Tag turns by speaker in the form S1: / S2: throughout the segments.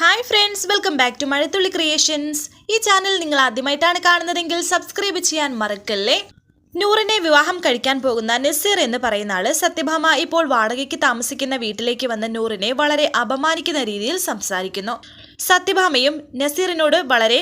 S1: Hi friends welcome back to Mazhathulli creations ഈ channel നിങ്ങൾ ആദ്യമായിട്ടാണ് കാണുന്നതെങ്കിൽ സബ്സ്ക്രൈബ് ചെയ്യാൻ മറക്കല്ലേ? നൂറിനെ വിവാഹം കഴിക്കാൻ പോകുന്ന നസീർ എന്ന് പറയുന്ന ആൾ സത്യഭാമ ഇപ്പോൾ വാടകയ്ക്ക് താമസിക്കുന്ന വീട്ടിലേക്ക് വന്ന നൂറിനെ വളരെ അപമാനിക്കുന്ന രീതിയിൽ സംസാരിക്കുന്നു. സത്യഭാമയും നസീറിനോട് വളരെ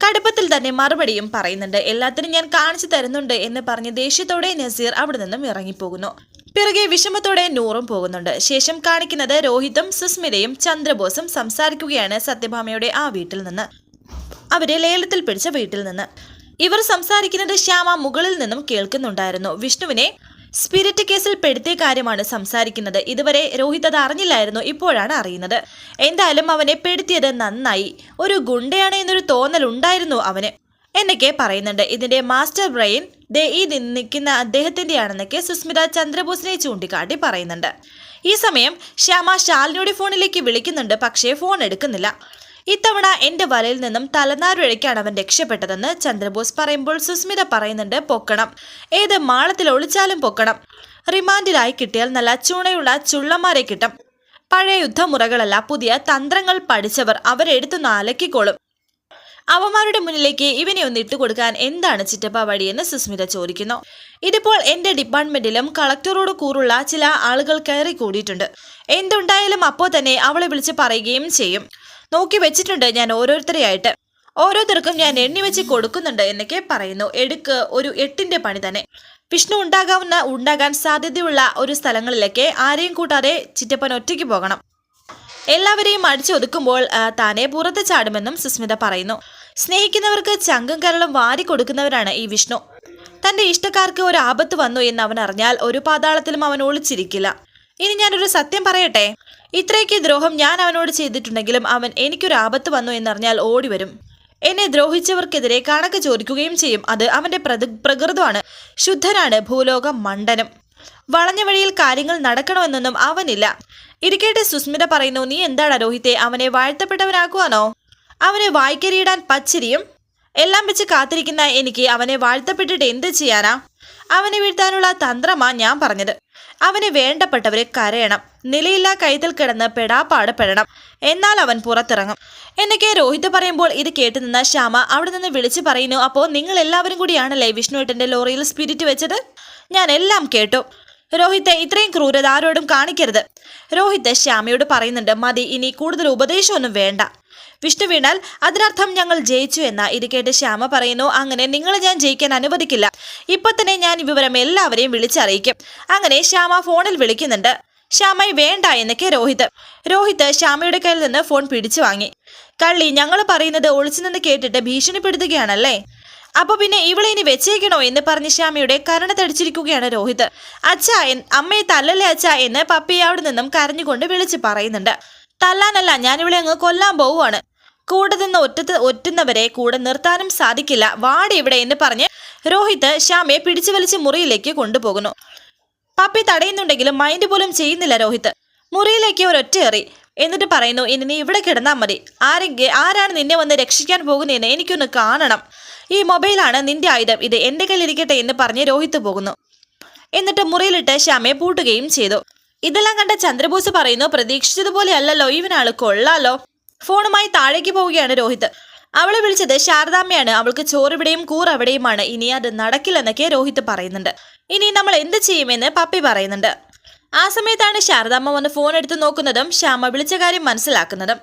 S1: കടുപ്പത്തിൽ തന്നെ മറുപടിയും പറയുന്നുണ്ട്. എല്ലാത്തിനും ഞാൻ കാണിച്ചു തരുന്നുണ്ട് എന്ന് പറഞ്ഞ് ദേഷ്യത്തോടെ നസീർ അവിടെ നിന്നും ഇറങ്ങിപ്പോകുന്നു. പിറകെ വിഷമത്തോടെ നൂറും പോകുന്നുണ്ട്. ശേഷം കാണിക്കുന്നത് രോഹിതും സുസ്മിതയും ചന്ദ്രബോസും സംസാരിക്കുകയാണ് സത്യഭാമയുടെ ആ വീട്ടിൽ നിന്ന്. അവരെ ലേലത്തിൽ പിടിച്ച വീട്ടിൽ നിന്ന്. ഇവർ സംസാരിക്കുന്നത് ശ്യാമ മുകളിൽ നിന്നും കേൾക്കുന്നുണ്ടായിരുന്നു. വിഷ്ണുവിനെ സ്പിരിറ്റ് കേസിൽ പെടുത്തിയ കാര്യമാണ് സംസാരിക്കുന്നത്. ഇതുവരെ രോഹിത് അത് അറിഞ്ഞില്ലായിരുന്നു. ഇപ്പോഴാണ് അറിയുന്നത്. എന്തായാലും അവനെ പെടുത്തിയത് നന്നായി. ഒരു ഗുണ്ടയാണ് എന്നൊരു തോന്നൽ ഉണ്ടായിരുന്നു അവന്. എന്നൊക്കെ പറയുന്നുണ്ട്. ഇതിന്റെ മാസ്റ്റർ ബ്രെയിൻ ദേ ഈ നിൽക്കുന്ന അദ്ദേഹത്തിന്റെയാണെന്നൊക്കെ സുസ്മിത ചന്ദ്രബോസിനെ ചൂണ്ടിക്കാട്ടി പറയുന്നുണ്ട്. ഈ സമയം ശ്യാമ ശാലിനിയുടെ ഫോണിലേക്ക് വിളിക്കുന്നുണ്ട് പക്ഷേ ഫോൺ എടുക്കുന്നില്ല. ഇത്തവണ എന്റെ വലയിൽ നിന്നും തലനാരുഴയ്ക്കാണ് അവൻ രക്ഷപ്പെട്ടതെന്ന് ചന്ദ്രബോസ് പറയുമ്പോൾ സുസ്മിത പറയുന്നുണ്ട് പൊക്കണം. ഏത് മാളത്തിൽ ഒളിച്ചാലും പൊക്കണം. റിമാൻഡിലായി കിട്ടിയാൽ നല്ല ചൂണയുള്ള ചുള്ളന്മാരെ കിട്ടും. പഴയ യുദ്ധമുറകളല്ല പുതിയ തന്ത്രങ്ങൾ പഠിച്ചവർ അവരെടുത്തു നാലക്കിക്കോളും അവന്മാരുടെ മുന്നിലേക്ക് ഇവനെ ഒന്ന് ഇട്ടുകൊടുക്കാൻ എന്താണ് ചിറ്റപ്പ വഴിയെന്ന് സുസ്മിത ചോദിക്കുന്നു. ഇതിപ്പോൾ എന്റെ ഡിപ്പാർട്ട്മെന്റിലും കളക്ടറോട് കൂറുള്ള ചില ആളുകൾ കയറി കൂടിയിട്ടുണ്ട്. എന്തുണ്ടായാലും അപ്പോൾ തന്നെ അവളെ വിളിച്ച് പറയുകയും ചെയ്യും. നോക്കി വെച്ചിട്ടുണ്ട് ഞാൻ ഓരോരുത്തരെയായിട്ട്. ഓരോരുത്തർക്കും ഞാൻ എണ്ണി വെച്ച് കൊടുക്കുന്നുണ്ട് എന്നൊക്കെ പറയുന്നു. എടുക്ക് ഒരു എട്ടിന്റെ പണി തന്നെ. വിഷ്ണു ഉണ്ടാകാവുന്ന ഉണ്ടാകാൻ സാധ്യതയുള്ള ഒരു സ്ഥലങ്ങളിലൊക്കെ ആരെയും കൂട്ടാതെ ചിറ്റപ്പൻ ഒറ്റയ്ക്ക് പോകണം. എല്ലാവരെയും അടിച്ചൊതുക്കുമ്പോൾ താനെ പുറത്ത് ചാടുമെന്നും സുസ്മിത പറയുന്നു. സ്നേഹിക്കുന്നവർക്ക് ചങ്കും കരളും വാരി കൊടുക്കുന്നവരാണ് ഈ വിഷ്ണു. തന്റെ ഇഷ്ടക്കാർക്ക് ഒരു ആപത്ത് വന്നു എന്ന് അവൻ അറിഞ്ഞാൽ ഒരു പാതാളത്തിലും അവൻ ഒളിച്ചിരിക്കില്ല. ഇനി ഞാനൊരു സത്യം പറയട്ടെ? ഇത്രയ്ക്ക് ദ്രോഹം ഞാൻ അവനോട് ചെയ്തിട്ടുണ്ടെങ്കിലും അവൻ എനിക്കൊരു ആപത്ത് വന്നു എന്നറിഞ്ഞാൽ ഓടി വരും എന്നെ ദ്രോഹിച്ചവർക്കെതിരെ കണക്ക് ചോദിക്കുകയും ചെയ്യും. അത് അവന്റെ പ്രതി പ്രകൃതമാണ്. ശുദ്ധനാണ് ഭൂലോകം മണ്ഡനം. വളഞ്ഞ വഴിയിൽ കാര്യങ്ങൾ നടക്കണമെന്നൊന്നും അവനില്ല. ഇരിക്കട്ടെ സുസ്മിത പറയുന്നു നീ എന്താണ് രോഹിത്തെ അവനെ വാഴ്ത്തപ്പെട്ടവനാക്കുവാനോ അവനെ വായ്ക്കരിയിടാൻ പച്ചിരിയും എല്ലാം വെച്ച് കാത്തിരിക്കുന്ന എനിക്ക് അവനെ വാഴ്ത്തപ്പെട്ടിട്ട് എന്ത് ചെയ്യാനാ? അവനെ വീഴ്ത്താനുള്ള തന്ത്രമാ ഞാൻ പറഞ്ഞത്. അവന് വേണ്ടപ്പെട്ടവരെ കരയണം. നിലയില്ലാ കൈതൽ കിടന്ന് പെടാപ്പാട് പെടണം എന്നാൽ അവൻ പുറത്തിറങ്ങും. എന്നൊക്കെ രോഹിത് പറയുമ്പോൾ ഇത് കേട്ട് നിന്ന ശ്യാമ അവിടെ നിന്ന് വിളിച്ചു പറയുന്നു അപ്പോൾ നിങ്ങൾ എല്ലാവരും കൂടിയാണല്ലേ വിഷ്ണുവേട്ടന്റെ ലോറിയിൽ സ്പിരിറ്റ് വെച്ചത്? ഞാൻ എല്ലാം കേട്ടു. രോഹിത്തെ ഇത്രയും ക്രൂരത ആരോടും കാണിക്കരുത്. രോഹിത് ശ്യാമയോട് പറയുന്നുണ്ട് മതി ഇനി കൂടുതൽ ഉപദേശമൊന്നും വേണ്ട. വിഷ്ണു വീണാൽ അതിനർത്ഥം ഞങ്ങൾ ജയിച്ചു എന്ന. ഇത് കേട്ട് ശ്യാമ പറയുന്നു അങ്ങനെ നിങ്ങളെ ഞാൻ ജയിക്കാൻ അനുവദിക്കില്ല. ഇപ്പൊ തന്നെ ഞാൻ വിവരം എല്ലാവരെയും വിളിച്ചറിയിക്കും. അങ്ങനെ ശ്യാമ ഫോണിൽ വിളിക്കുന്നുണ്ട് ശ്യാമയെ വേണ്ട എന്നൊക്കെ രോഹിത്. രോഹിത് ശ്യാമയുടെ കയ്യിൽ നിന്ന് ഫോൺ പിടിച്ചു വാങ്ങി. കള്ളി ഞങ്ങൾ പറയുന്നത് ഒളിച്ചു നിന്ന് കേട്ടിട്ട് ഭീഷണിപ്പെടുത്തുകയാണല്ലേ? അപ്പൊ പിന്നെ ഇവളെ ഇനി വെച്ചേക്കണോ എന്ന് പറഞ്ഞ് ശ്യാമയുടെ കരണ തടിച്ചിരിക്കുകയാണ് രോഹിത്. അച്ഛ അമ്മയെ തല്ലല്ലേ അച്ഛ എന്ന് പപ്പി അവിടെ നിന്നും കരഞ്ഞുകൊണ്ട് വിളിച്ച് പറയുന്നുണ്ട്. തല്ലാനല്ല ഇവളെ അങ്ങ് കൊല്ലാൻ പോവുകയാണ്. കൂടെ നിന്ന് ഒറ്റത്ത് ഒറ്റുന്നവരെ കൂടെ നിർത്താനും സാധിക്കില്ല. വാടി ഇവിടെ എന്ന് പറഞ്ഞ് രോഹിത് ശ്യാമയെ പിടിച്ചു വലിച്ച് മുറിയിലേക്ക് കൊണ്ടുപോകുന്നു. പപ്പി തടയുന്നുണ്ടെങ്കിലും മൈൻഡ് പോലും ചെയ്യുന്നില്ല രോഹിത്. മുറിയിലേക്ക് ഒരൊറ്റ എറി എന്നിട്ട് പറയുന്നു ഇനി നീ ഇവിടെ കിടന്നാൽ മതി. ആരെങ്കിൽ ആരാണ് നിന്നെ വന്ന് രക്ഷിക്കാൻ പോകുന്നതെന്ന് എനിക്കൊന്ന് കാണണം. ഈ മൊബൈലാണ് നിന്റെ ആയുധം. ഇത് എന്റെ കയ്യിലിരിക്കട്ടെ എന്ന് പറഞ്ഞ് രോഹിത്ത് പോകുന്നു. എന്നിട്ട് മുറിയിലിട്ട് ശ്യാമയെ പൂട്ടുകയും ചെയ്തു. ഇതെല്ലാം കണ്ട ചന്ദ്രബോസ് പറയുന്നു പ്രതീക്ഷിച്ചതുപോലെ അല്ലല്ലോ ഇവനാൾ കൊള്ളാലോ. ഫോണുമായി താഴേക്ക് പോവുകയാണ് രോഹിത് അവളെ വിളിച്ചത് ശാരദാമ്മയാണ്. അവൾക്ക് ചോറിവിടെയും കൂറവിടെയുമാണ്. ഇനി അത് നടക്കില്ലെന്നൊക്കെ രോഹിത് പറയുന്നുണ്ട്. ഇനി നമ്മൾ എന്ത് ചെയ്യുമെന്ന് പപ്പി പറയുന്നുണ്ട്. ആ സമയത്താണ് ശാരദാമ്മ വന്ന് ഫോൺ എടുത്ത് നോക്കുന്നതും ശ്യാമ വിളിച്ച കാര്യം മനസ്സിലാക്കുന്നതും.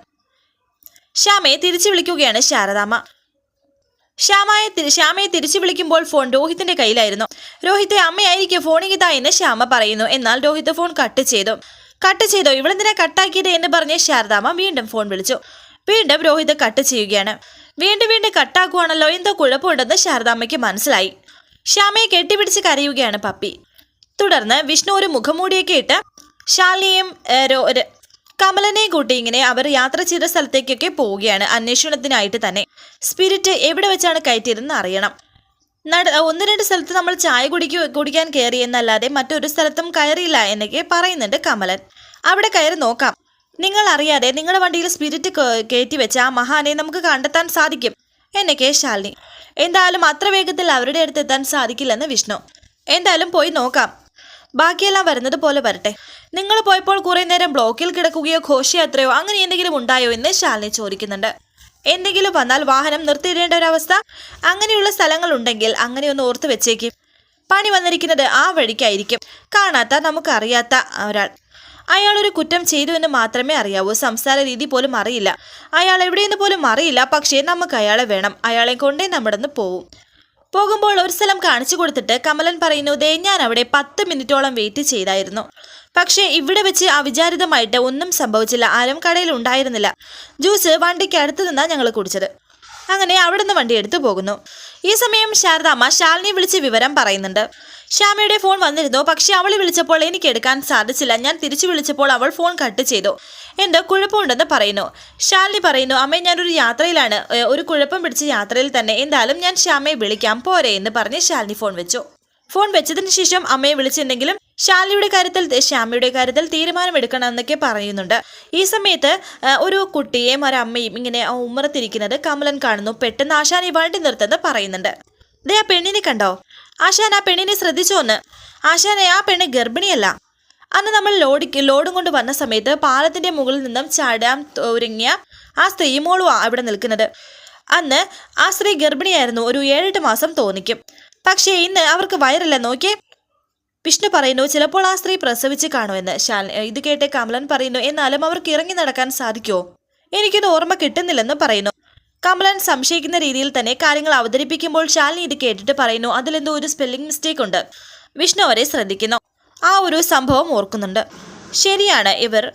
S1: ശ്യാമയെ തിരിച്ചു വിളിക്കുകയാണ് ശാരദാമ്മ. ശ്യാമയെ ശ്യാമയെ തിരിച്ചു വിളിക്കുമ്പോൾ ഫോൺ രോഹിത്തിന്റെ കയ്യിലായിരുന്നു. രോഹിത്തെ അമ്മയായിരിക്കും ഫോണിൽ എന്ന് ശ്യാമ പറയുന്നു. എന്നാൽ രോഹിത് ഫോൺ കട്ട് ചെയ്തു. കട്ട് ചെയ്തോ? ഇവളെന്തിനാ കട്ടാക്കിയത് എന്ന് പറഞ്ഞ് ശാരദാമ്മ വീണ്ടും ഫോൺ വിളിച്ചു. വീണ്ടും രോഹിത് കട്ട് ചെയ്യുകയാണ്. വീണ്ടും വീണ്ടും കട്ടാക്കുവാണല്ലോ എന്തോ കുഴപ്പമുണ്ടെന്ന് ശാരദാമ്മയ്ക്ക് മനസ്സിലായി. ശ്യാമയെ കെട്ടിപ്പിടിച്ച് കരയുകയാണ് പപ്പി. തുടർന്ന് വിഷ്ണു ഒരു മുഖംമൂടിയൊക്കെ ഇട്ട് ര- കമലനെയും കൂട്ടി ഇങ്ങനെ അവർ യാത്ര ചെയ്ത സ്ഥലത്തേക്കൊക്കെ പോവുകയാണ് അന്വേഷണത്തിനായിട്ട് തന്നെ. സ്പിരിറ്റ് എവിടെ വെച്ചാണ് കയറ്റിയതെന്ന് അറിയണം. നട ഒന്ന് രണ്ട് സ്ഥലത്ത് നമ്മൾ ചായ കുടിക്കു കുടിക്കാൻ കയറി എന്നല്ലാതെ മറ്റൊരു സ്ഥലത്തും കയറിയില്ല എന്നൊക്കെ പറയുന്നുണ്ട് കമലൻ. അവിടെ കയറി നോക്കാം. നിങ്ങൾ അറിയാതെ നിങ്ങളുടെ വണ്ടിയിൽ സ്പിരിറ്റ് കയറ്റി വെച്ച ആ മഹാനെ നമുക്ക് കണ്ടെത്താൻ സാധിക്കും എന്നൊക്കെ ശാലിനി. എന്തായാലും അത്ര വേഗത്തിൽ അവരുടെ അടുത്ത് എത്താൻ സാധിക്കില്ലെന്ന് വിഷ്ണു. എന്തായാലും പോയി നോക്കാം. ബാക്കിയെല്ലാം വരുന്നത് പോലെ വരട്ടെ. നിങ്ങൾ പോയപ്പോൾ കുറെ നേരം ബ്ലോക്കിൽ കിടക്കുകയോ ഘോഷയാത്രയോ അങ്ങനെ എന്തെങ്കിലും ഉണ്ടായോ എന്ന് ശാലിനി ചോദിക്കുന്നുണ്ട്. എന്തെങ്കിലും വന്നാൽ വാഹനം നിർത്തിയിടേണ്ട ഒരവസ്ഥ അങ്ങനെയുള്ള സ്ഥലങ്ങൾ ഉണ്ടെങ്കിൽ അങ്ങനെ ഒന്ന് ഓർത്ത് വെച്ചേക്കും. പണി വന്നിരിക്കുന്നത് ആ വഴിക്കായിരിക്കും. കാണാത്ത നമുക്കറിയാത്ത ഒരാൾ. അയാൾ ഒരു കുറ്റം ചെയ്തു എന്ന് മാത്രമേ അറിയാവൂ. സംസാര രീതി പോലും അറിയില്ല. അയാൾ എവിടെയെന്ന് പോലും അറിയില്ല. പക്ഷേ നമുക്ക് അയാളെ വേണം. അയാളെ കൊണ്ടേ നമ്മുടെ പോവും. പോകുമ്പോൾ ഒരു സ്ഥലം കാണിച്ചു കൊടുത്തിട്ട് കമലൻ പറയുന്നു ദേ ഞാൻ അവിടെ പത്ത് മിനിറ്റോളം വെയിറ്റ് ചെയ്തായിരുന്നു. പക്ഷേ ഇവിടെ വെച്ച് അവിചാരിതമായിട്ട് ഒന്നും സംഭവിച്ചില്ല. ആരും കടയിൽ ഉണ്ടായിരുന്നില്ല. ജ്യൂസ് വണ്ടിക്ക് അടുത്ത് നിന്നാണ് ഞങ്ങൾ കുടിച്ചത്. അങ്ങനെ അവിടെ നിന്ന് വണ്ടി എടുത്തു പോകുന്നു. ഈ സമയം ശാരദാമ്മ ശാലിനി വിളിച്ച് വിവരം പറയുന്നുണ്ട്. ശ്യാമയുടെ ഫോൺ വന്നിരുന്നു. പക്ഷെ അവൾ വിളിച്ചപ്പോൾ എനിക്ക് എടുക്കാൻ സാധിച്ചില്ല. ഞാൻ തിരിച്ചു വിളിച്ചപ്പോൾ അവൾ ഫോൺ കട്ട് ചെയ്തു. എന്തോ കുഴപ്പമുണ്ടെന്ന് പറയുന്നു. ശാലിനി പറയുന്നു അമ്മേ ഞാനൊരു യാത്രയിലാണ്. ഒരു കുഴപ്പം പിടിച്ച യാത്രയിൽ തന്നെ എന്തായാലും ഞാൻ ശ്യാമയെ വിളിക്കാം. പോരെ എന്ന് പറഞ്ഞ് ശാലിനി ഫോൺ വെച്ചു. ഫോൺ വെച്ചതിന് ശേഷം അമ്മയെ വിളിച്ചിട്ടുണ്ടെങ്കിലും ശാലിയുടെ കാര്യത്തിൽ ശ്യാമയുടെ കാര്യത്തിൽ തീരുമാനമെടുക്കണം എന്നൊക്കെ പറയുന്നുണ്ട്. ഈ സമയത്ത് ഒരു കുട്ടിയെയും ഒരു അമ്മയും ഇങ്ങനെ ഉമ്മറത്തിരിക്കുന്നത് കമലൻ കാണുന്നു. പെട്ടെന്ന് ആശാൻ ഈ വണ്ടി നിർത്തുന്നത് പറയുന്നുണ്ട്. ദേ ആ പെണ്ണിനെ കണ്ടോ? ആശാൻ ആ പെണ്ണിനെ ശ്രദ്ധിച്ചു വന്ന് ആശാനെ ആ പെണ്ണ് ഗർഭിണിയല്ല. അന്ന് നമ്മൾ ലോഡിക്ക് ലോഡും കൊണ്ട് വന്ന സമയത്ത് പാലത്തിന്റെ മുകളിൽ നിന്നും ചാടാൻ ഒരുങ്ങിയ ആ സ്ത്രീ മോളും അവിടെ നിൽക്കുന്നത്. അന്ന് ആ സ്ത്രീ ഗർഭിണിയായിരുന്നു. ഒരു ഏഴെട്ട് മാസം തോന്നിക്കും. പക്ഷേ ഇന്ന് അവർക്ക് വയറല്ല. നോക്കിയേ. വിഷ്ണു പറയുന്നു ചിലപ്പോൾ ആ സ്ത്രീ പ്രസവിച്ച് കാണുമെന്ന് ശാൽ ഇത് കേട്ട് കമലൻ പറയുന്നു എന്നാലും അവർക്ക് ഇറങ്ങി നടക്കാൻ സാധിക്കുമോ? എനിക്കിത് ഓർമ്മ കിട്ടുന്നില്ലെന്ന് പറയുന്നു. കമലൻ സംശയിക്കുന്ന രീതിയിൽ തന്നെ കാര്യങ്ങൾ അവതരിപ്പിക്കുമ്പോൾ ശാലിനി ഇത് കേട്ടിട്ട് പറയുന്നു അതിലെന്തോ ഒരു സ്പെല്ലിംഗ് മിസ്റ്റേക്ക് ഉണ്ട്. വിഷ്ണു അവരെ ശ്രദ്ധിക്കുന്നു. ആ ഒരു സംഭവം ഓർക്കുന്നുണ്ട്. ശരിയാണ് ഇവർ.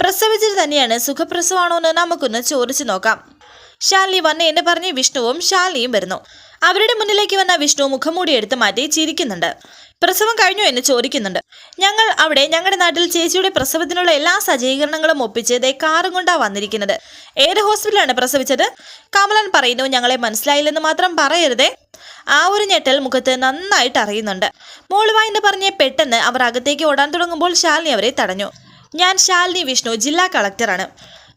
S1: പ്രസവിച്ചത് തന്നെയാണ്. സുഖപ്രസവമാണോ എന്ന് നമുക്കൊന്ന് ചോദിച്ചു നോക്കാം. ശാലിനി വന്ന് എന്ന് പറഞ്ഞ് വിഷ്ണുവും ശാലിനിയും വരുന്നു. അവരുടെ മുന്നിലേക്ക് വന്ന വിഷ്ണു മുഖംമൂടി എടുത്ത് മാറ്റി ചിരിക്കുന്നുണ്ട്. പ്രസവം കഴിഞ്ഞു എന്ന് ചോദിക്കുന്നുണ്ട്. ഞങ്ങൾ അവിടെ ഞങ്ങളുടെ നാട്ടിൽ ചേച്ചിയുടെ പ്രസവത്തിനുള്ള എല്ലാ സജ്ജീകരണങ്ങളും ഒപ്പിച്ച് ദേ കാറും കൊണ്ടാ വന്നിരിക്കുന്നത്. ഏത് ഹോസ്പിറ്റലാണ് പ്രസവിച്ചത്? കമലൻ പറയുന്നു ഞങ്ങളെ മനസ്സിലായില്ലെന്ന് മാത്രം പറയരുതേ. ആ ഒരു ഞെട്ടൽ മുഖത്ത് നന്നായിട്ട് അറിയുന്നുണ്ട്. മോളുവായി എന്ന് പറഞ്ഞ് പെട്ടെന്ന് അവർ അകത്തേക്ക് ഓടാൻ തുടങ്ങുമ്പോൾ ശാലിനി അവരെ തടഞ്ഞു. ഞാൻ ശാലിനി വിഷ്ണു ജില്ലാ കളക്ടറാണ്.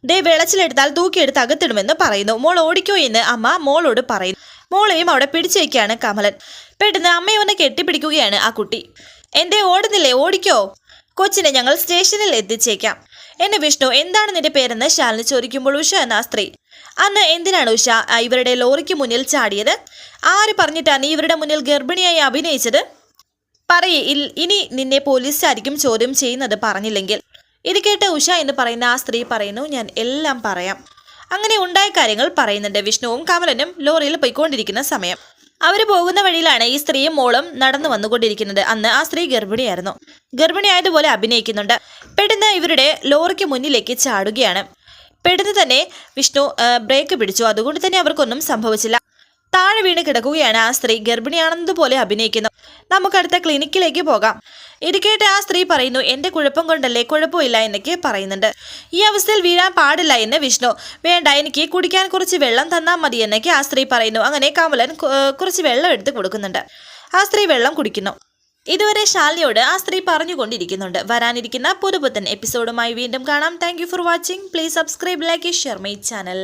S1: ദേ വെളച്ചിലെടുത്താൽ തൂക്കിയെടുത്ത് അകത്തിടുമെന്ന് പറയുന്നു. മോൾ ഓടിക്കോ എന്ന് അമ്മ മോളോട് പറയുന്നു. മോളെയും അവിടെ പിടിച്ചു വയ്ക്കുകയാണ് കമലൻ. പെട്ടെന്ന് അമ്മയെ ഒന്ന് കെട്ടിപ്പിടിക്കുകയാണ് ആ കുട്ടി. എന്തേ ഓടുന്നില്ലേ? ഓടിക്കോ. കൊച്ചിനെ ഞങ്ങൾ സ്റ്റേഷനിൽ എത്തിച്ചേക്കാം. എന്നെ വിഷ്ണു എന്താണ് നിന്റെ പേരെന്ന് ശാലിനി ചോദിക്കുമ്പോൾ ഉഷ എന്ന സ്ത്രീ. അന്ന് എന്തിനാണ് ഉഷ ഇവരുടെ ലോറിക്ക് മുന്നിൽ ചാടിയത്? ആര് പറഞ്ഞിട്ടാണ് ഇവരുടെ മുന്നിൽ ഗർഭിണിയായി അഭിനയിച്ചത്? പറയേ ഇനി നിന്നെ പോലീസുകാരിക്കും ചോദ്യം ചെയ്യുന്നത് പറഞ്ഞില്ലെങ്കിൽ ഇത് കേട്ട ഉഷ എന്ന് പറയുന്ന ആ സ്ത്രീ പറയുന്നു ഞാൻ എല്ലാം പറയാം. അങ്ങനെ ഉണ്ടായ കാര്യങ്ങൾ പറയുന്നുണ്ട് വിഷ്ണുവും കമലനും ലോറിയിൽ പോയിക്കൊണ്ടിരിക്കുന്ന സമയം. അവർ പോകുന്ന വഴിയിലാണ് ഈ സ്ത്രീയും മോളും നടന്നു വന്നുകൊണ്ടിരിക്കുന്നത്. അന്ന് ആ സ്ത്രീ ഗർഭിണിയായിരുന്നു. ഗർഭിണിയായതുപോലെ അഭിനയിക്കുന്നുണ്ട്. പെട്ടെന്ന് ഇവരുടെ ലോറിക്ക് മുന്നിലേക്ക് ചാടുകയാണ്. പെട്ടെന്ന് തന്നെ വിഷ്ണു ബ്രേക്ക് പിടിച്ചു. അതുകൊണ്ട് തന്നെ അവർക്കൊന്നും സംഭവിച്ചില്ല. താഴെ വീണ് കിടക്കുകയാണ് ആ സ്ത്രീ. ഗർഭിണിയാണെന്നതുപോലെ അഭിനയിക്കുന്നു. നമുക്കടുത്ത ക്ലിനിക്കിലേക്ക് പോകാം. ഇത് കേട്ട് ആ സ്ത്രീ പറയുന്നു എന്റെ കുഴപ്പം കൊണ്ടല്ലേ കുഴപ്പമില്ല എന്നൊക്കെ പറയുന്നുണ്ട്. ഈ അവസ്ഥയിൽ വീഴാൻ പാടില്ല എന്ന് വിഷ്ണു. വേണ്ട എനിക്ക് കുടിക്കാൻ കുറച്ച് വെള്ളം തന്നാൽ മതി എന്നൊക്കെ ആ സ്ത്രീ പറയുന്നു. അങ്ങനെ കമലൻ കുറച്ച് വെള്ളം എടുത്ത് കൊടുക്കുന്നുണ്ട്. ആ സ്ത്രീ വെള്ളം കുടിക്കുന്നു. ഇതുവരെ ശാലിനിയോട് ആ സ്ത്രീ പറഞ്ഞുകൊണ്ടിരിക്കുന്നുണ്ട്. വരാനിരിക്കുന്ന പുതുപുത്തൻ എപ്പിസോഡുമായി വീണ്ടും കാണാം. Thank for watching please subscribe like share my channel